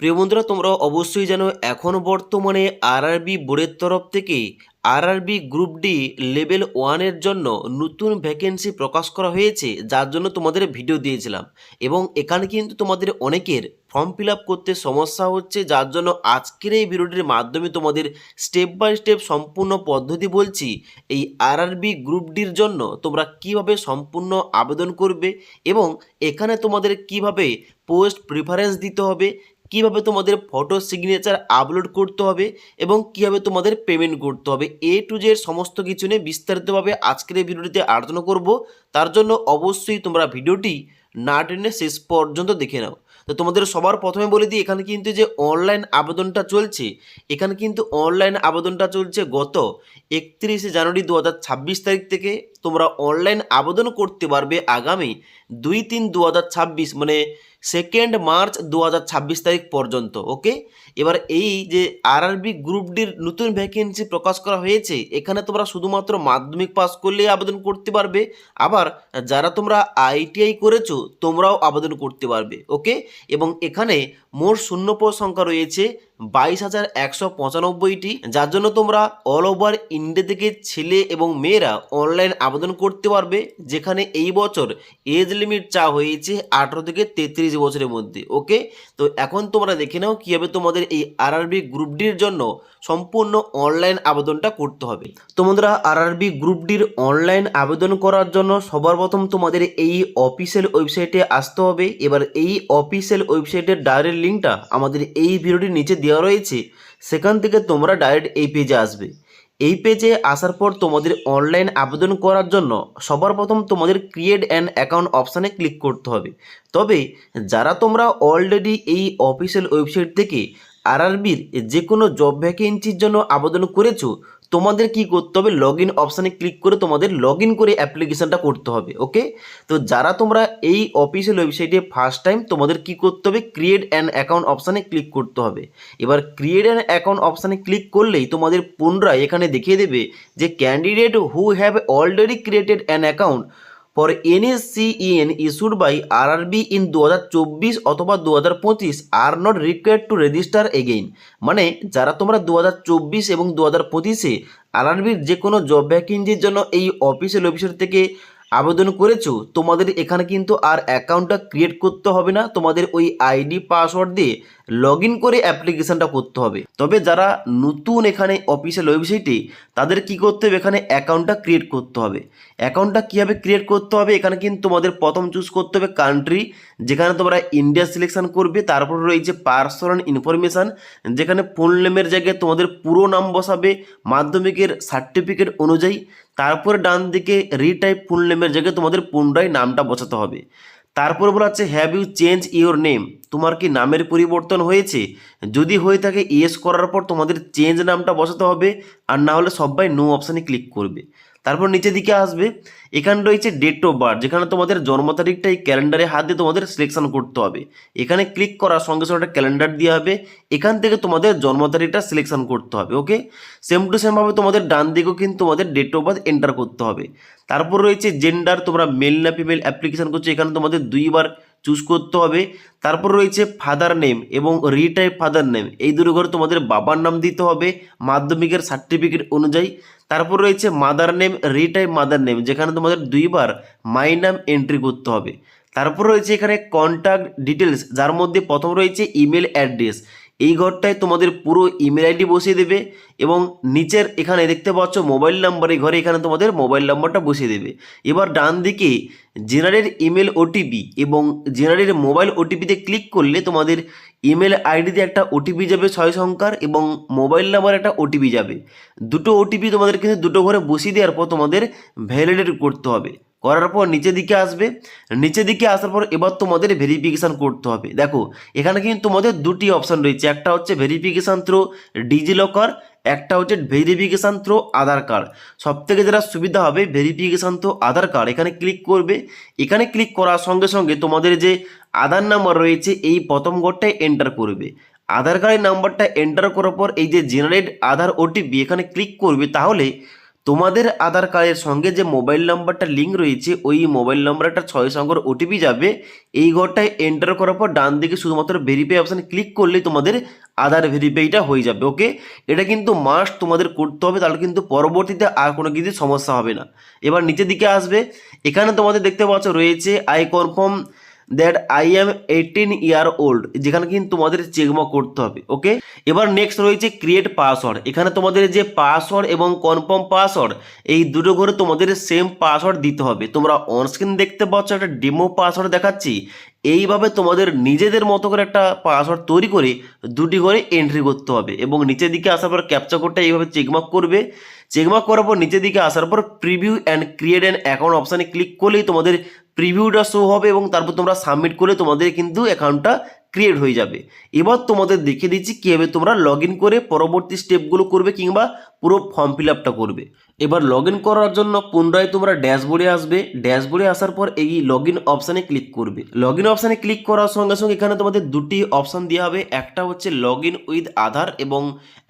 প্রিয় বন্ধুরা, তোমরা অবশ্যই জানো এখন বর্তমানে আরআরবি বোর্ডের তরফ থেকে আরআরবি গ্রুপ ডি লেভেল ওয়ানের জন্য নতুন ভ্যাকেন্সি প্রকাশ করা হয়েছে, যার জন্য তোমাদের ভিডিও দিয়েছিলাম। এবং এখানে কিন্তু তোমাদের অনেকের ফর্ম ফিল করতে সমস্যা হচ্ছে, যার জন্য আজকের এই ভিডিওটির মাধ্যমে তোমাদের স্টেপ বাই স্টেপ সম্পূর্ণ পদ্ধতি বলছি, এই আরআরবি গ্রুপ ডির জন্য তোমরা কীভাবে সম্পূর্ণ আবেদন করবে এবং এখানে তোমাদের কীভাবে পোস্ট প্রিফারেন্স দিতে হবে কীভাবে তোমাদের ফটো সিগনেচার আপলোড করতে হবে এবং কীভাবে তোমাদের পেমেন্ট করতে হবে? এ টু জেড সমস্ত কিছু নিয়ে বিস্তারিতভাবে আজকের এই ভিডিওটিতে আলোচনা করব। তার জন্য অবশ্যই তোমরা ভিডিওটি না টেনে শেষ পর্যন্ত দেখে নাও। তো তোমাদের সবার প্রথমে বলে দিই, এখানে কিন্তু যে অনলাইন আবেদনটা চলছে, এখানে কিন্তু অনলাইন আবেদনটা চলছে গত একত্রিশে জানুয়ারি দু তারিখ থেকে। তোমরা অনলাইন আবেদন করতে পারবে আগামী দুই তিন দু মানে সেকেন্ড মার্চ দু তারিখ পর্যন্ত ওকে এবার এই যে আরআরবি গ্রুপ ডির নতুন ভ্যাকেন্সি প্রকাশ করা হয়েছে, এখানে তোমরা শুধুমাত্র মাধ্যমিক পাস করলেই আবেদন করতে পারবে। আবার যারা তোমরা আইটিআই করেছ, তোমরাও আবেদন করতে পারবে ওকে এবং এখানে মোট শূন্যপদ সংখ্যা রয়েছে বাইশ হাজার একশো পঁচানব্বইটি, যার জন্য তোমরা অল ওভার ইন্ডিয়া থেকে ছেলে এবং মেয়েরা অনলাইন আবেদন করতে পারবে, যেখানে এই বছর এজ লিমিট চা হয়েছে আঠেরো থেকে তেত্রিশ বছরের মধ্যে ওকে তো এখন তোমরা দেখে নাও কীভাবে তোমাদের এই আরআরবি গ্রুপ ডির জন্য সম্পূর্ণ অনলাইন আবেদনটা করতে হবে। তো আরআরবি গ্রুপ ডির অনলাইন আবেদন করার জন্য সবার প্রথম তোমাদের এই অফিসিয়াল ওয়েবসাইটে আসতে হবে। এবার এই অফিসিয়াল ওয়েবসাইটের ডাইরেক্ট লিঙ্কটা আমাদের এই ভিডিওটির নিচে দেওয়া রয়েছে। সেখান থেকে তোমরা ডাইরেক্ট এই পেজে আসবে। এই পেজে আসার পর তোমাদের অনলাইন আবেদন করার জন্য সবার প্রথম তোমাদের ক্রিয়েট অ্যান অ্যাকাউন্ট অপশানে ক্লিক করতে হবে। তবে যারা তোমরা অলরেডি এই অফিসিয়াল ওয়েবসাইট থেকে আরআরবির যে কোনো জব ভ্যাকেন্সির জন্য আবেদন করেছ, তোমাদের কি করতে হবে? লগ ইন অপশানে ক্লিক করে তোমাদের লগ ইন করে অ্যাপ্লিকেশনটা করতে হবে ওকে তো যারা তোমরা এই অফিসিয়াল ওয়েবসাইটে ফার্স্ট টাইম তোমাদের কি করতে হবে? ক্রিয়েট অ্যান অ্যাকাউন্ট অপশানে ক্লিক করতে হবে। এবার ক্রিয়েট অ্যান অ্যাকাউন্ট অপশানে ক্লিক করলেই তোমাদের পুনরায় এখানে দেখিয়ে দেবে যে candidate who have already created an account for NSCN issued by RRB in দু হাজার চব্বিশ অথবা দু হাজার পঁচিশ আর not required to register again মানে যারা তোমরা দু হাজার চব্বিশ এবং দু হাজার পঁচিশে আরআরবির যে কোনো জব ভ্যাকেন্সির জন্য এই অফিসিয়াল অফিসের থেকে আবেদন করেছ, তোমাদের এখানে কিন্তু আর অ্যাকাউন্টটা ক্রিয়েট করতে হবে না। তোমাদের ওই আইডি পাসওয়ার্ড দিয়ে লগ করে অ্যাপ্লিকেশনটা করতে হবে। তবে যারা নতুন এখানে অফিসিয়াল ওয়েবসাইটে তাদের কি করতে হবে? এখানে অ্যাকাউন্টটা ক্রিয়েট করতে হবে। অ্যাকাউন্টটা কীভাবে ক্রিয়েট করতে হবে? এখানে কিন্তু তোমাদের প্রথম চুজ করতে হবে কান্ট্রি যেখানে তোমরা ইন্ডিয়া সিলেকশন করবে। তারপর রয়েছে পার্সোনাল ইনফরমেশান যেখানে ফোন নেমের জায়গায় তোমাদের পুরো নাম বসাবে। মাধ্যমিকের সার্টিফিকেট অনুযায়ী তারপরে ডান দিকে রিটাইপ ফুল নেমের জায়গায় তোমাদের পুনরায় নামটা বসাতে হবে। তারপর বলা হচ্ছে have you change your name তোমার কি নামের পরিবর্তন হয়েছে? যদি হয়ে থাকে ইয়েস করার পর তোমাদের চেঞ্জ নামটা বসাতে হবে, আর না হলে সবাই নো অপশানে ক্লিক করবে। তারপর নিচের দিকে আসবে। এখানে রয়েছে ডেট অফ বার্থ যেখানে তোমাদের জন্ম তারিখটা এই ক্যালেন্ডারে হাত দিয়ে তোমাদের সিলেকশন করতে হবে। এখানে ক্লিক করার সঙ্গে সঙ্গে একটা ক্যালেন্ডার দেওয়া হবে। এখান থেকে তোমাদের জন্ম তারিখটা সিলেকশন করতে হবে ওকে সেম টু সেমভাবে তোমাদের ডান দিকেও কিন্তু তোমাদের ডেট অফ বার্থ এন্টার করতে হবে। তারপর রয়েছে জেন্ডার তোমরা মেল না ফিমেল অ্যাপ্লিকেশন করছ, এখানে তোমাদের দুইবার চুজ করতে হবে। তারপর রয়েছে ফাদার নেম এবং রিটাইপ ফাদার নেম এই দুটো ঘরে তোমাদের বাবার নাম দিতে হবে। মাধ্যমিকের সার্টিফিকেট অনুযায়ী। তারপর রয়েছে mother name retype mother name যেখানে তোমাদের দুইবার মাই নাম এন্ট্রি করতে হবে। তারপর রয়েছে এখানে কন্ট্যাক্ট ডিটেলস যার মধ্যে প্রথম রয়েছে ইমেল অ্যাড্রেস এই ঘরটায় তোমাদের পুরো ইমেল আইডি বসিয়ে দেবে এবং নিচের এখানে দেখতে পাচ্ছ মোবাইল নাম্বার এই ঘরে এখানে তোমাদের মোবাইল নাম্বারটা বসিয়ে দেবে। এবার ডান দিকে জেনারেল ইমেল ওটিপি এবং জেনারেল মোবাইল ওটিপিতে ক্লিক করলে তোমাদের ইমেল আইডিতে একটা ওটিপি যাবে ছয় সংখ্যার এবং মোবাইল নাম্বার একটা ওটিপি যাবে। দুটো ওটিপি তোমাদের কিন্তু দুটো ঘরে বসিয়ে দেওয়ার পর তোমাদের ভ্যালিডেট করতে হবে। করার পর নিচে দিকে আসবে। নিচে দিকে আসার পর এবার তোমাদের ভেরিফিকেশান করতে হবে। দেখো, এখানে কিন্তু তোমাদের দুটি অপশান রয়েছে। একটা হচ্ছে ভেরিফিকেশান থ্রু ডিজিলকার একটা হচ্ছে ভেরিফিকেশান থ্রু আধার কার্ড সব থেকে যেটা সুবিধা হবে ভেরিফিকেশান থ্রু আধার কার্ড এখানে ক্লিক করবে। এখানে ক্লিক করার সঙ্গে সঙ্গে তোমাদের যে আধার নাম্বার রয়েছে, এই প্রথম ঘরটায় এন্টার করবে। আধার কার্ডের নাম্বারটা এন্টার করার পর এই যে জেনারেট আধার ওটিপি এখানে ক্লিক করবে, তাহলে তোমাদের আধার কার্ডের সঙ্গে যে মোবাইল নাম্বারটা লিঙ্ক রয়েছে, ওই মোবাইল নাম্বার একটা ছয় সংখ্যার ওটিপি যাবে। এই ঘরটায় এন্টার করার পর ডান দিকে শুধুমাত্র ভেরিফাই অপশানে ক্লিক করলেই তোমাদের আধার ভেরিফাইটা হয়ে যাবে ওকে এটা কিন্তু মাস্ট তোমাদের করতে হবে, তাহলে কিন্তু পরবর্তীতে আর কোনো কিছু সমস্যা হবে না। এবার নিচের দিকে আসবে। এখানে তোমাদের দেখতে পাচ্ছ রয়েছে I confirm that I am eighteen year old যেখানে কিন্তু তোমাদের চেকমার্ক করতে হবে ওকে এবার নেক্সট রয়েছে ক্রিয়েট পাসওয়ার্ড এখানে তোমাদের যে পাসওয়ার্ড এবং কনফার্ম পাসওয়ার্ড এই দুটো ঘরে তোমাদের সেম পাসওয়ার্ড দিতে হবে। তোমরা অনস্ক্রিন দেখতে পাচ্ছ একটা ডেমো পাসওয়ার্ড দেখাচ্ছি, এইভাবে তোমাদের নিজেদের মতো করে একটা পাসওয়ার্ড তৈরি করে দুটি করে এন্ট্রি করতে হবে এবং নিচের দিকে আসার পর ক্যাপচা কোডটা এইভাবে চেকমার্ক করবে। চেকমার্ক করার পর নিচের দিকে আসার পর preview and create and account অপশানে ক্লিক করলেই তোমাদের প্রিভিউটা শো হবে এবং তারপর তোমরা সাবমিট করলে তোমাদের কিন্তু অ্যাকাউন্টটা ক্রিয়েট হয়ে যাবে। এবার তোমাদের দেখিয়ে দিচ্ছি কীভাবে তোমরা লগ করে পরবর্তী স্টেপগুলো করবে কিংবা পুরো ফর্ম ফিল করবে। এবার লগ করার জন্য পুনরায় তোমরা ড্যাশবোর্ডে আসবে। ড্যাশবোর্ডে আসার পর এই লগ ইন অপশানে ক্লিক করবে। লগ ইন অপশানে ক্লিক করার সঙ্গে সঙ্গে এখানে তোমাদের দুটি অপশান দেওয়া হবে। একটা হচ্ছে লগ ইন উইথ আধার এবং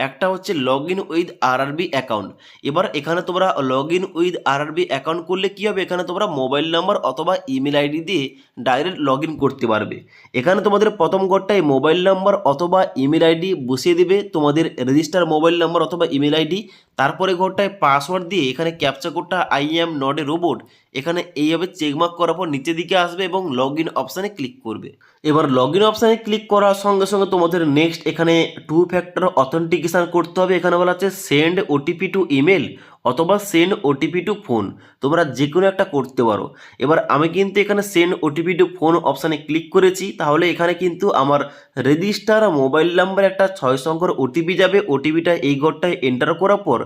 একটা হচ্ছে log in with RRB account এবার এখানে তোমরা log in with RRB account করলে কী হবে? এখানে তোমরা মোবাইল নাম্বার অথবা ইমেল আইডি দিয়ে ডাইরেক্ট লগ করতে পারবে। এখানে তোমাদের প্রথম ঘরটায় মোবাইল নাম্বার অথবা ইমেল আইডি বসিয়ে দেবে। তোমাদের রেজিস্টার মোবাইল নাম্বার অথবা ইমেল আইডি তারপরে ঘরটায় পাসওয়ার্ড দিয়ে এখানে ক্যাপচা কোডটা I am not a robot এখানে এইভাবে চেকমার্ক করার পর নিচের দিকে আসবে এবং লগ ইন অপশানে ক্লিক করবে। এবার লগ ইন অপশানে ক্লিক করার সঙ্গে সঙ্গে তোমাদের নেক্সট এখানে টু ফ্যাক্টর অথেন্টিকেশান করতে হবে। এখানে বলা হচ্ছে সেন্ড ওটিপি টু ইমেল অথবা সেন্ড ওটিপি টু ফোন তোমরা যে কোনো একটা করতে পারো। এবার আমি কিন্তু এখানে সেন্ড ওটিপি টু ফোন অপশানে ক্লিক করেছি। তাহলে এখানে কিন্তু আমার রেজিস্টার মোবাইল নাম্বার একটা ছয় সংখ্যার ওটিপি যাবে। ওটিপিটা এই ঘরটায় এন্টার করার পর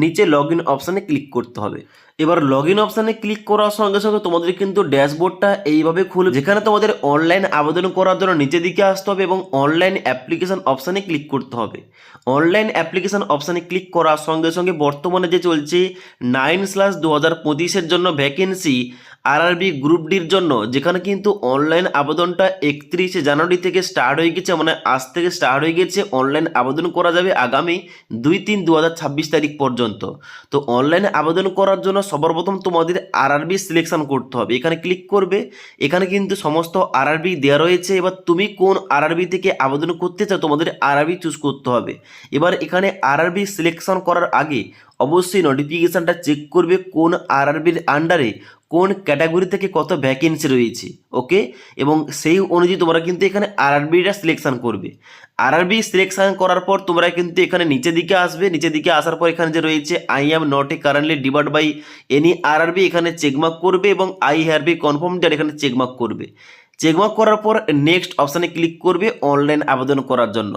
নিচে লগ ইন অপশানে ক্লিক করতে হবে। এবার লগ ইন অপশানে ক্লিক করার সঙ্গে সঙ্গে তোমাদের কিন্তু ড্যাশবোর্ডটা এইভাবে খুলবে, যেখানে তোমাদের অনলাইন আবেদন করার জন্য নিচে দিকে আসতে হবে এবং অনলাইন অ্যাপ্লিকেশান অপশানে ক্লিক করতে হবে। অনলাইন অ্যাপ্লিকেশান অপশানে ক্লিক করার সঙ্গে সঙ্গে বর্তমানে যে চলছে নাইন স্ল্যাশ দু হাজার পঁচিশের জন্য ভ্যাকেন্সি আরআরবি গ্রুপ ডির জন্য, যেখানে কিন্তু অনলাইন আবেদনটা একত্রিশে জানুয়ারি থেকে স্টার্ট হয়ে গেছে মানে আজ থেকে স্টার্ট হয়ে গেছে অনলাইন আবেদন করা যাবে আগামী দুই তিন দু তারিখ পর্যন্ত। তো অনলাইনে আবেদন করার জন্য সর্বপ্রথম তোমাদের আরআরবি সিলেকশন করতে হবে। এখানে ক্লিক করবে, এখানে কিন্তু সমস্ত আরআরবি দেওয়া রয়েছে। এবার তুমি কোন আরআরবি থেকে আবেদন করতে চাও, তোমাদের আরআরবি চুজ করতে হবে। এবার এখানে আরআরবি সিলেকশন করার আগে অবশ্যই নোটিফিকেশানটা চেক করবে কোন আরআরবির আন্ডারে কোন ক্যাটাগরি থেকে কত ভ্যাকেন্সি রয়েছে ওকে এবং সেই অনুযায়ী তোমরা কিন্তু এখানে আরআরবিটা সিলেকশন করবে। আরআরবি সিলেকশন করার পর তোমরা কিন্তু এখানে নিচের দিকে আসবে। নিচের দিকে আসার পর এখানে যে রয়েছে I am not a currently divide by any RRB এখানে চেকমার্ক করবে এবং I hereby confirm that এখানে চেকমার্ক করবে। চেকমার্ক করার পর নেক্সট অপশানে ক্লিক করবে অনলাইন আবেদন করার জন্য।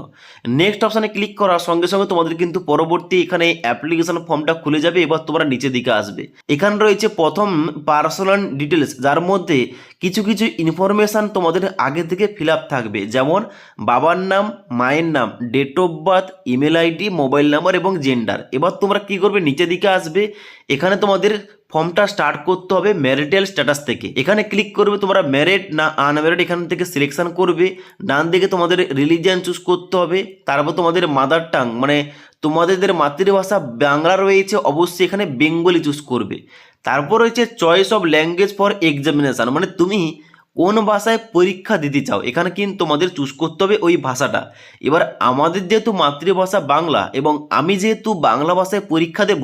নেক্সট অপশানে ক্লিক করার সঙ্গে সঙ্গে তোমাদের কিন্তু পরবর্তী এখানে অ্যাপ্লিকেশন ফর্মটা খুলে যাবে, এবার তোমরা নিচের দিকে আসবে। এখানে রয়েছে প্রথম পার্সোনাল ডিটেলস যার মধ্যে কিছু কিছু ইনফরমেশান তোমাদের আগে থেকে ফিল থাকবে। যেমন বাবার নাম, মায়ের নাম date of birth email ID mobile number এবং জেন্ডার এবার তোমরা কি করবে? নিচের দিকে আসবে। এখানে তোমাদের ফর্মটা স্টার্ট করতে হবে ম্যারিটাল স্ট্যাটাস থেকে। এখানে ক্লিক করবে তোমরা ম্যারেড না আনম্যারেড এখান থেকে সিলেকশন করবে। ডান দিকে তোমাদের রিলিজিয়ান চুজ করতে হবে। তারপর তোমাদের মাদার টাং মানে তোমাদের মাতৃভাষা বাংলা রয়েছে, অবশ্যই এখানে বেঙ্গলি চুজ করবে। তারপর রয়েছে choice of language for examination মানে তুমি কোন ভাষায় পরীক্ষা দিতে চাও, এখানে কিন্তু তোমাদের চুজ করতে হবে ওই ভাষাটা। এবার আমাদের যেহেতু মাতৃভাষা বাংলা এবং আমি যেহেতু বাংলা ভাষায় পরীক্ষা দেব,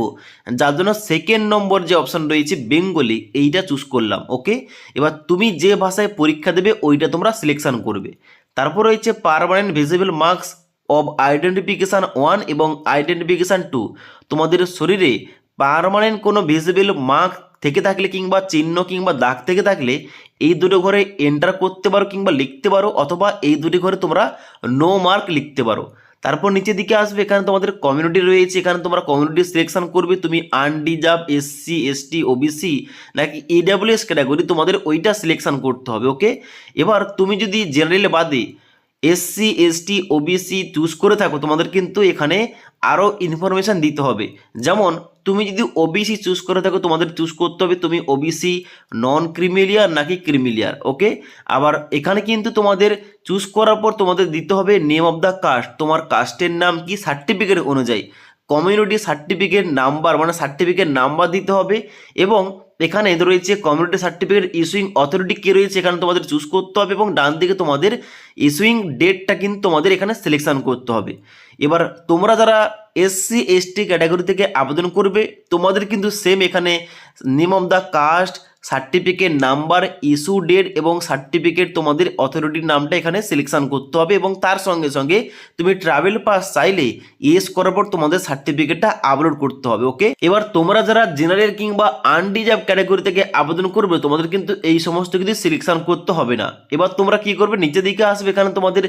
যার জন্য সেকেন্ড নম্বর যে অপশান রয়েছে বেঙ্গলি এইটা চুজ করলাম ওকে এবার তুমি যে ভাষায় পরীক্ষা দেবে, ওইটা তোমরা সিলেকশন করবে। তারপর রয়েছে permanent visible marks of identification one এবং আইডেন্টিফিকেশান টু তোমাদের শরীরে পারমানেন্ট কোনো ভিজিবল মার্ক থেকে থাকলে কিংবা চিহ্ন কিংবা দাগ থেকে থাকলে এই দুটো ঘরে এন্টার করতে পারো কিংবা লিখতে পারো, অথবা এই দুটি ঘরে তোমরা নো মার্ক লিখতে পারো। তারপর নিচের দিকে আসবে, এখানে তোমাদের কমিউনিটি রয়েছে, এখানে তোমরা কমিউনিটি সিলেকশন করবে, তুমি আনডিজাব এসসি এসটি ওবিসি নাকি ইডাব্লিউএস ক্যাটাগরি তোমাদের ওইটা সিলেকশন করতে হবে ওকে এবার তুমি যদি জেনারেল বাদে এসসি এসটি ওবিসি চুজ করে থাকো, তোমাদের কিন্তু এখানে আরও ইনফরমেশান দিতে হবে। যেমন, তুমি যদি ওবিসি চুজ করে থাকো, তোমাদের চুজ করতে হবে তুমি ওবিসি নন ক্রিমিলিয়ার নাকি ক্রিমিলিয়ার ওকে আবার এখানে কিন্তু তোমাদের চুজ করার পর তোমাদের দিতে হবে নেম অব দ্য কাস্ট তোমার কাস্টের নাম কি সার্টিফিকেট অনুযায়ী। কমিউনিটি সার্টিফিকেট নাম্বার মানে সার্টিফিকেট নাম্বার দিতে হবে এবং এখানে রয়েছে কমিউনিটি সার্টিফিকেট ইস্যুইং অথরিটি কে রয়েছে এখানে তোমাদের চুজ করতে হবে এবং ডান দিকে তোমাদের ইস্যুইং ডেটটা কিন্তু তোমাদের এখানে সিলেকশন করতে হবে। এবার তোমরা যারা এসসি এসটি ক্যাটাগরি থেকে আবেদন করবে, তোমাদের কিন্তু সেম এখানে name of the caste certificate number, issue date এবং সার্টিফিকেট তোমাদের অথরিটির নামটা এখানে সিলেকশান করতে হবে এবং তার সঙ্গে সঙ্গে তুমি ট্রাভেল পাস চাইলে ইয়েস করার পর তোমাদের সার্টিফিকেটটা আপলোড করতে হবে ওকে এবার তোমরা যারা জেনারেল কিংবা আনডিজার্ভ ক্যাটাগরি থেকে আবেদন করবে, তোমাদের কিন্তু এই সমস্ত কিছু সিলেকশন করতে হবে না। এবার তোমরা কি করবে? নিচের দিকে আসবে, এখানে তোমাদের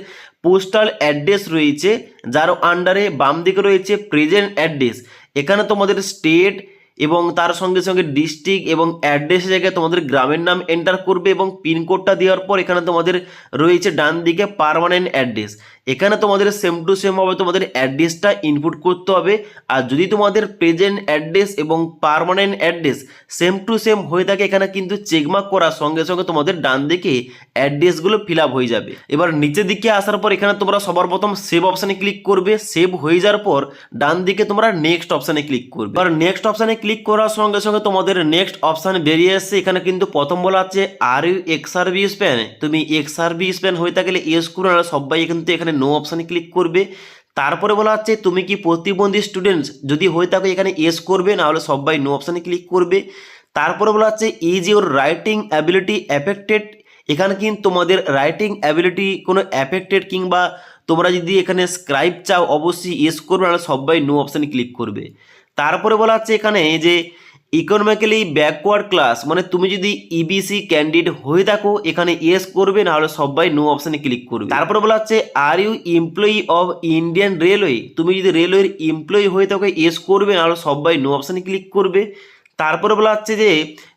পোস্টাল অ্যাড্রেস রয়েছে, যার আন্ডারে বাম দিকে রয়েছে প্রেজেন্ট অ্যাড্রেস এখানে তোমাদের স্টেট এবং তার সঙ্গে সঙ্গে ডিস্ট্রিক্ট এবং অ্যাড্রেসের জায়গায় তোমাদের গ্রামের নাম এন্টার করবে এবং পিনকোডটা দেওয়ার পর এখানে তোমাদের রয়েছে ডান দিকে পারমানেন্ট অ্যাড্রেস এখানে তোমাদের সেম টু সেম হবে তোমাদের অ্যাড্রেসটা ইনপুট করতে হবে। আর যদি তোমাদের প্রেজেন্ট অ্যাড্রেস এবং permanent address same to same হয়ে থাকে, এখানে কিন্তু চেকমার্ক করার সঙ্গে সঙ্গে তোমাদের ডান দিকে অ্যাড্রেসগুলো ফিল আপ হয়ে যাবে। এবার নিচের দিকে আসার পর এখানে তোমরা সবার প্রথম সেভ অপশানে ক্লিক করবে। সেভ হয়ে যাওয়ার পর ডান দিকে তোমরা নেক্সট অপশানে ক্লিক করবে। এবার নেক্সট অপশানে ক্লিক করার সঙ্গে সঙ্গে তোমাদের নেক্সট অপশান বেরিয়ে আসছে। এখানে কিন্তু প্রথম বলা আছে are you ex R B span তুমি এক্স আর বি স্প্যান হয়ে থাকলে ইয়েস করো না সবাই কিন্তু এখানে নো অপশানে ক্লিক করবে। তারপরে বলা হচ্ছে তুমি কি প্রতিবন্ধী স্টুডেন্টস যদি হয়ে থাকো এখানে ইয়েস করবে না হলে সবাই নো অপশানে ক্লিক করবে। তারপরে বলা হচ্ছে is your writing ability affected এখানে কিন্তু তোমাদের রাইটিং অ্যাবিলিটি কোনো অ্যাফেক্টেড কিংবা তোমরা যদি এখানে স্ক্রাইব চাও, অবশ্যই ইয়েস করবে, নাহলে সবাই নো অপশানে ক্লিক করবে। তারপরে বলা হচ্ছে এখানে যে ইকোনমিক্যালি ব্যাকওয়ার্ড ক্লাস মানে তুমি যদি ইবিসি ক্যান্ডিডেট হয়ে থাকো, এখানে ইয়েস করবে, নাহলে সবাই নো অপশানে ক্লিক করবে। তারপরে বলা হচ্ছে are you employee of Indian railway তুমি যদি রেলওয়ের এমপ্লয়ি হয়ে থাকো ইয়েস করবে, নাহলে সবাই নো অপশানে ক্লিক করবে। তারপরে বলা হচ্ছে যে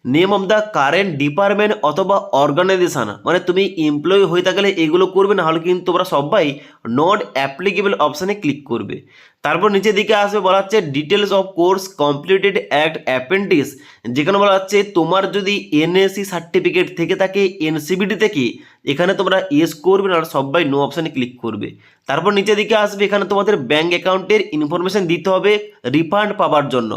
name of the current department অথবা অর্গানাইজেশন মানে তুমি এমপ্লয়ি হয়ে থাকলে এগুলো করবে না হলে কিন্তু তোমরা সবাই নট অ্যাপ্লিকেবল অপশানে ক্লিক করবে। তারপর নিচের দিকে আসবে, বলা হচ্ছে details of course completed at appendix যেখানে বলা হচ্ছে তোমার যদি এনএসসি সার্টিফিকেট থেকে থাকে এনসিবিটি থেকে এখানে তোমরা ইয়েস করবে না সবাই নো অপশানে ক্লিক করবে। তারপর নিচের দিকে আসবে, এখানে তোমাদের ব্যাঙ্ক অ্যাকাউন্টের ইনফরমেশন দিতে হবে রিফান্ড পাওয়ার জন্য।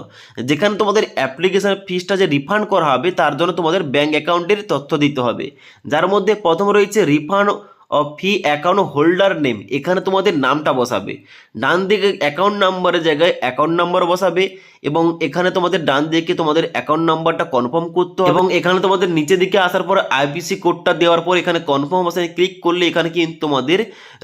যেখানে তোমাদের অ্যাপ্লিকেশান ফিসটা যে রিফান্ড করা হবে তার জন্য তোমাদের ব্যাঙ্ক অ্যাকাউন্টের তথ্য দিতে হবে। যার মধ্যে প্রথম রয়েছে refund of fee account holder name এখানে তোমাদের নামটা বসাবে। ডান দিকে অ্যাকাউন্ট নাম্বারের জায়গায় অ্যাকাউন্ট নাম্বার বসাবে। এবং এখানে তোমাদের ডান দিকে তোমাদের অ্যাকাউন্ট নাম্বারটা কনফার্ম করতে হবে। এবং এখানে তোমাদের নিচে দিকে আসার পর আইপিসি কোডটা দেওয়ার পর এখানে কনফার্ম অপশানে ক্লিক করলে এখানে কিন্তু তোমাদের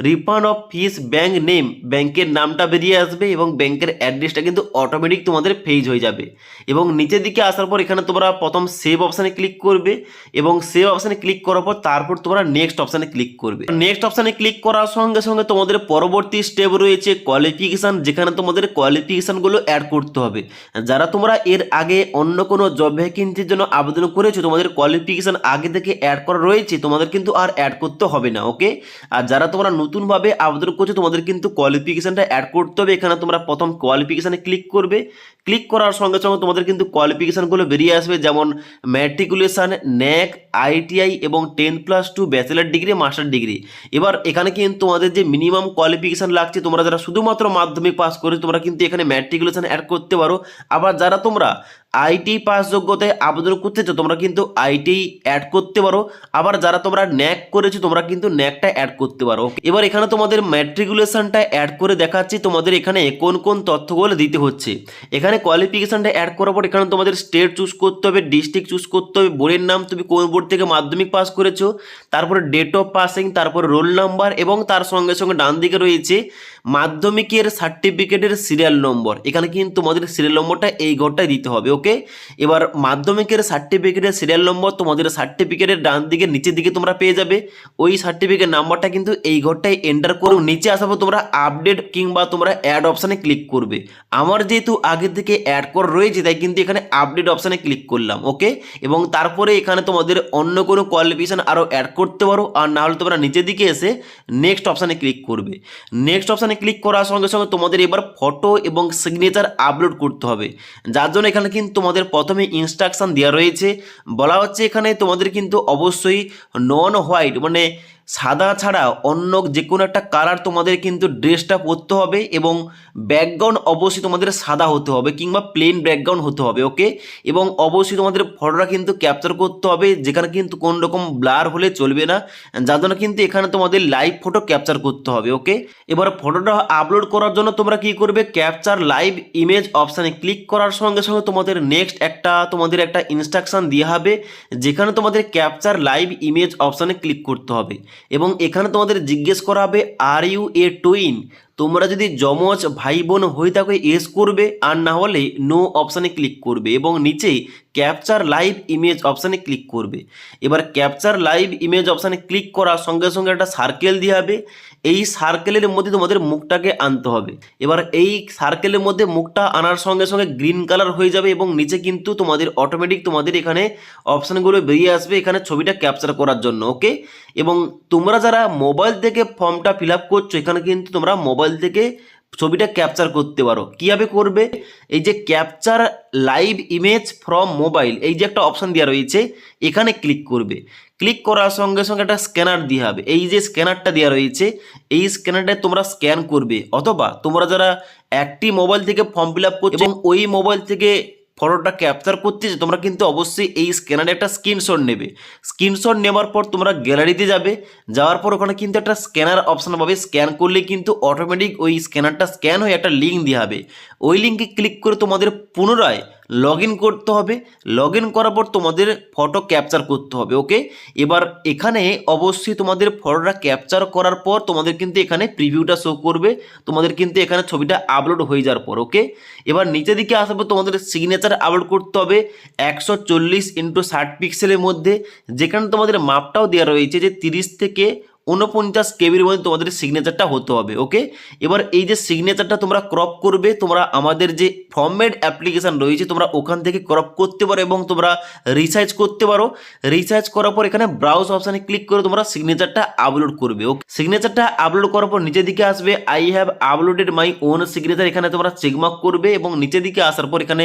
refund of fees bank name ব্যাংকের নামটা বেরিয়ে আসবে এবং ব্যাংকের অ্যাড্রেসটা কিন্তু অটোমেটিক তোমাদের ফেজ হয়ে যাবে। এবং নিচের দিকে আসার পর এখানে তোমরা প্রথম সেভ অপশানে ক্লিক করবে এবং সেভ অপশানে ক্লিক করার পর তারপর তোমরা নেক্সট অপশানে ক্লিক করবে। নেক্সট অপশানে ক্লিক করার সঙ্গে সঙ্গে তোমাদের পরবর্তী স্টেপ রয়েছে কোয়ালিফিকেশান যেখানে তোমাদের কোয়ালিফিকেশানগুলো অ্যাড করতে হবে। যারা তোমরা এর আগে অন্য কোনো জব ভ্যাকেন্সির জন্য আবেদন করেছ, তোমাদের কোয়ালিফিকেশান আগে থেকে অ্যাড করা রয়েছে, তোমাদের কিন্তু আর অ্যাড করতে হবে না ওকে আর যারা তোমরা নতুনভাবে আবেদন করছ, তোমাদের কিন্তু কোয়ালিফিকেশানটা অ্যাড করতে হবে। এখানে তোমরা প্রথম কোয়ালিফিকেশানে ক্লিক করবে। ক্লিক করার সঙ্গে সঙ্গে তোমাদের কিন্তু কোয়ালিফিকেশানগুলো বেরিয়ে আসবে, যেমন ম্যাট্রিকুলেশান ন্যাক আইটিআই এবং ten plus two bachelor degree master degree এবার এখানে কিন্তু তোমাদের যে মিনিমাম কোয়ালিফিকেশান লাগছে, তোমরা যারা শুধুমাত্র মাধ্যমিক পাস করে তোমরা কিন্তু এখানে ম্যাট্রিকুলেশান অ্যাড করতে পারো। আবার যারা তোমরা আইটি পাস যোগ্যতায় আবেদন করতে চাও, তোমরা কিন্তু আইটি অ্যাড করতে পারো। আবার যারা তোমরা ন্যাক করেছ, তোমরা কিন্তু ন্যাকটা অ্যাড করতে পারো। এবার এখানে তোমাদের ম্যাট্রিকুলেশনটা অ্যাড করে দেখাচ্ছি, তোমাদের এখানে কোন কোন তথ্যগুলো দিতে হচ্ছে। এখানে কোয়ালিফিকেশনটা অ্যাড করার পর এখানে তোমাদের স্টেট চুজ করতে হবে ডিস্ট্রিক্ট চুজ করতে হবে বোর্ডের নাম তুমি কোন বোর্ড থেকে মাধ্যমিক পাস করেছ, তারপরে ডেট অফ পাসিং তারপর রোল নাম্বার এবং তার সঙ্গে সঙ্গে ডান দিকে রয়েছে মাধ্যমিকের সার্টিফিকেটের সিরিয়াল নম্বর এখানে কিন্তু তোমাদের সিরিয়াল নম্বরটা এই ঘরটায় দিতে হবে ওকে? এবার মাধ্যমিকের সার্টিফিকেটের সিরিয়াল নম্বর তোমাদের সার্টিফিকেটের ডান দিকে, নিচের দিকে তোমরা পেয়ে যাবে। ওই সার্টিফিকেট নাম্বারটা কিন্তু এই ঘরটায় এন্টার করো নিচে আসাবো তোমরা আপডেট কিংবা তোমরা অ্যাড অপশানে ক্লিক করবে। আমার যেহেতু আগে থেকে অ্যাড করা রয়েছে, তাই কিন্তু এখানে আপডেট অপশানে ক্লিক করলাম, ওকে? এবং তারপরে এখানে তোমাদের অন্য কোনো কোয়ালিফিকেশান আরও অ্যাড করতে পারো, আর না হলে তোমরা নিচের দিকে এসে নেক্সট অপশানে ক্লিক করবে। নেক্সট অপশানে ক্লিক করার সঙ্গে সঙ্গে তোমাদের এবার ফটো এবং সিগনেচার আপলোড করতে হবে। যার জন্য এখানে কিন্তু তোমাদের প্রথমে ইনস্ট্রাকশান দেওয়া রয়েছে। বলা হচ্ছে এখানে তোমাদের কিন্তু অবশ্যই নন হোয়াইট মানে সাদা ছাড়া অন্য যে কোনো একটা কালার তোমাদের কিন্তু ড্রেসটা পরতে হবে এবং ব্যাকগ্রাউন্ড অবশ্যই তোমাদের সাদা হতে হবে কিংবা প্লেন ব্যাকগ্রাউন্ড হতে হবে ওকে এবং অবশ্যই তোমাদের ফটোটা কিন্তু ক্যাপচার করতে হবে, যেখানে কিন্তু কোন রকম ব্লার হলে চলবে না। যার জন্য কিন্তু এখানে তোমাদের লাইভ ফটো ক্যাপচার করতে হবে ওকে এবার ফটোটা আপলোড করার জন্য তোমরা কি করবে? ক্যাপচার লাইভ ইমেজ অপশানে ক্লিক করার সঙ্গে সঙ্গে তোমাদের নেক্সট একটা, তোমাদের একটা ইনস্ট্রাকশন দেওয়া হবে, যেখানে তোমাদের ক্যাপচার লাইভ ইমেজ অপশানে ক্লিক করতে হবে। এবং এখানে তোমাদের জিজ্ঞেস করা হবে আর ইউ এ টুইন তোমরা যদি যমজ ভাই বোন হয়ে থাকো এস করবে, আর না হলে নো অপশানে ক্লিক করবে এবং নিচেই ক্যাপচার লাইভ ইমেজ অপশানে ক্লিক করবে। এবার ক্যাপচার লাইভ ইমেজ অপশানে ক্লিক করার সঙ্গে সঙ্গে একটা সার্কেল দিয়ে হবে। এই সার্কেলের মধ্যে তোমাদের মুখটাকে আনতে হবে। এবার এই সার্কেলের মধ্যে মুখটা আনার সঙ্গে সঙ্গে গ্রিন কালার হয়ে যাবে এবং নিচে কিন্তু তোমাদের অটোমেটিক তোমাদের এখানে অপশানগুলো বেরিয়ে আসবে এখানে ছবিটা ক্যাপচার করার জন্য ওকে এবং তোমরা যারা মোবাইল থেকে ফর্মটা ফিল করছ, এখানে কিন্তু তোমরা মোবাইল থেকে ছবিটা ক্যাপচার করতে পারো। কীভাবে করবে? এই যে capture live image from mobile এই যে একটা অপশান দেওয়া রয়েছে, এখানে ক্লিক করবে। ক্লিক করার সঙ্গে সঙ্গে একটা স্ক্যানার দিয়ে হবে। এই যে স্ক্যানারটা দেওয়া রয়েছে, এই স্ক্যানারটা তোমরা স্ক্যান করবে। অথবা তোমরা যারা একটি মোবাইল থেকে ফর্ম ফিল আপ করছ, এবং ওই মোবাইল থেকে ফটোটা ক্যাপচার করতেছে, তোমরা কিন্তু অবশ্যই এই স্ক্যানারে একটা স্ক্রিনশট নেবে। স্ক্রিনশট নেওয়ার পর তোমরা গ্যালারিতে যাবে, যাওয়ার পর ওখানে কিন্তু একটা স্ক্যানার অপশান পাবে। স্ক্যান করলে কিন্তু অটোমেটিক ওই স্ক্যানারটা স্ক্যান হয়ে একটা লিঙ্ক দেওয়া হবে। ওই লিঙ্কে ক্লিক করে তোমাদের পুনরায় লগ ইন করতে হবে। লগ ইন করার পর তোমাদের ফটো ক্যাপচার করতে হবে ওকে এবার এখানে অবশ্যই তোমাদের ফটোটা ক্যাপচার করার পর তোমাদের কিন্তু এখানে প্রিভিউটা শো করবে, তোমাদের কিন্তু এখানে ছবিটা আপলোড হয়ে যাওয়ার পর ওকে এবার নিচের দিকে পর তোমাদের সিগনেচার আপলোড করতে হবে একশো চল্লিশ ইন্টু ষাট পিক্সেলের মধ্যে, যেখানে তোমাদের মাপটাও দেওয়া রয়েছে যে তিরিশ থেকে উনপঞ্চাশ কেবির মধ্যে তোমাদের সিগনেচারটা হতে হবে ওকে এবার এই যে সিগনেচারটা তোমরা ক্রপ করবে, তোমরা আমাদের যে ফর্মেড অ্যাপ্লিকেশান রয়েছে, তোমরা ওখান থেকে ক্রপ করতে পারো এবং তোমরা রিসার্চ করতে পারো। রিসার্চ করার পর এখানে ব্রাউজ অপশানে ক্লিক করে তোমরা সিগনেচারটা আপলোড করবে ওকে সিগনেচারটা আপলোড করার পর নিচের দিকে আসবে I have uploaded my own signature এখানে তোমরা চেকমার্ক করবে এবং নিচের দিকে আসার পর এখানে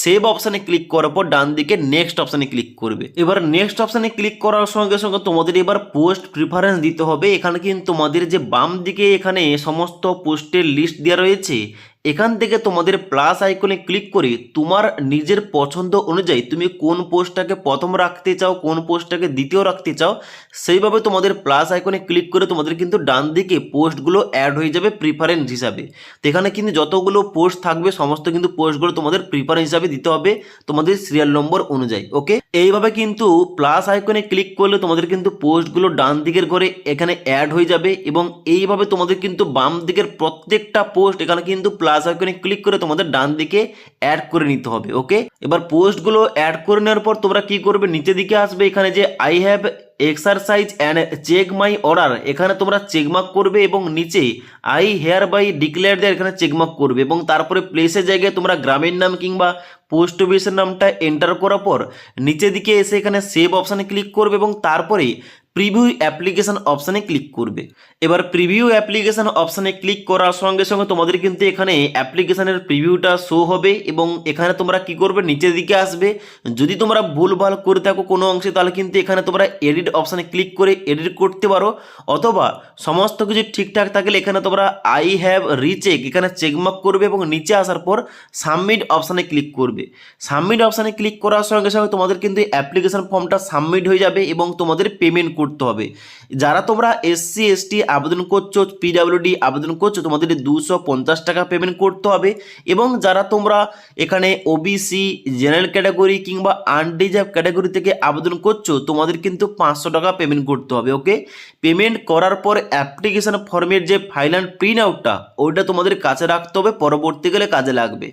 সেভ অপশানে ক্লিক করার পর ডান দিকে নেক্সট অপশানে ক্লিক করবে। এবার নেক্সট অপশানে ক্লিক করার সঙ্গে সঙ্গে তোমাদের এবার পোস্ট প্রিফারেন্স দিতে হবে। এখানে কিন্তু তোমাদের যে বাম দিকে এখানে সমস্ত পোস্টের লিস্ট দেওয়া রয়েছে এখান থেকে তোমাদের প্লাস আইকনে ক্লিক করে তোমার নিজের পছন্দ অনুযায়ী তুমি কোন পোস্টটাকে প্রথম রাখতে চাও, কোন পোস্টটাকে দ্বিতীয় রাখতে চাও, সেইভাবে তোমাদের প্লাস আইকনে ক্লিক করে তোমাদের কিন্তু ডান দিকে পোস্টগুলো অ্যাড হয়ে যাবে প্রিফারেন্স হিসাবে। তো এখানে কিন্তু যতগুলো পোস্ট থাকবে, সমস্ত কিন্তু পোস্টগুলো তোমাদের প্রিফারেন্স হিসাবে দিতে হবে তোমাদের সিরিয়াল নম্বর অনুযায়ী ওকে এইভাবে কিন্তু প্লাস আইকনে ক্লিক করলে তোমাদের কিন্তু পোস্টগুলো ডান দিকের ঘরে এখানে অ্যাড হয়ে যাবে এবং এইভাবে তোমাদের কিন্তু বাম দিকের প্রত্যেকটা পোস্ট এখানে কিন্তু প্লাস আইকনে ক্লিক করে তোমাদের ডান দিকে অ্যাড করে নিতে হবে ওকে এবার পোস্টগুলো অ্যাড করে নেওয়ার পর তোমরা কি করবে? নিচে দিকে আসবে এখানে যে I have exercise and check my order এখানে তোমরা চেকমার্ক করবে এবং নিচে আই হেয়ার বাই ডিক্লেয়ার দেয় এখানে চেকমার্ক করবে এবং তারপরে প্লেসের জায়গায় তোমরা গ্রামের নাম কিংবা পোস্ট অফিসের নামটা এন্টার করার পর নিচে দিকে এসে এখানে সেভ অপশানে ক্লিক করবে এবং তারপরে প্রিভিউ অ্যাপ্লিকেশন অপশানে ক্লিক করবে। এবার প্রিভিউ অ্যাপ্লিকেশন অপশানে ক্লিক করার সঙ্গে সঙ্গে তোমাদের কিন্তু এখানে অ্যাপ্লিকেশনের প্রিভিউটা শো হবে এবং এখানে তোমরা কি করবে, নিচের দিকে আসবে। যদি তোমরা ভুলভাল করে থাকো কোনো অংশে, তাহলে কিন্তু এখানে তোমরা এডিট অপশানে ক্লিক করে এডিট করতে পারো। অথবা সমস্ত কিছু ঠিকঠাক থাকলে এখানে তোমরা আই হ্যাভ রিচেক এখানে চেকমার্ক করবে এবং নিচে আসার পর সাবমিট অপশানে ক্লিক করবে। সাবমিট অপশানে ক্লিক করার সঙ্গে সঙ্গে তোমাদের কিন্তু অ্যাপ্লিকেশান ফর্মটা সাবমিট হয়ে যাবে এবং তোমাদের পেমেন্ট করতে হবে। যারা তোমরা এসসি এসটি আবেদন করছ পিডাব্লিউডি আবেদন করছ, তোমাদের দুশো পঞ্চাশ টাকা পেমেন্ট করতে হবে এবং যারা তোমরা এখানে ওবিসি জেনারেল ক্যাটাগরি কিংবা আনডিজার্ভ ক্যাটাগরি থেকে আবেদন করছ, তোমাদের কিন্তু পাঁচশো টাকা পেমেন্ট করতে হবে ওকে পেমেন্ট করার পর অ্যাপ্লিকেশান ফর্মের যে ফাইনাল প্রিন্ট আউটটা ওইটা তোমাদের কাছে রাখতে হবে, পরবর্তীকালে কাজে লাগবে।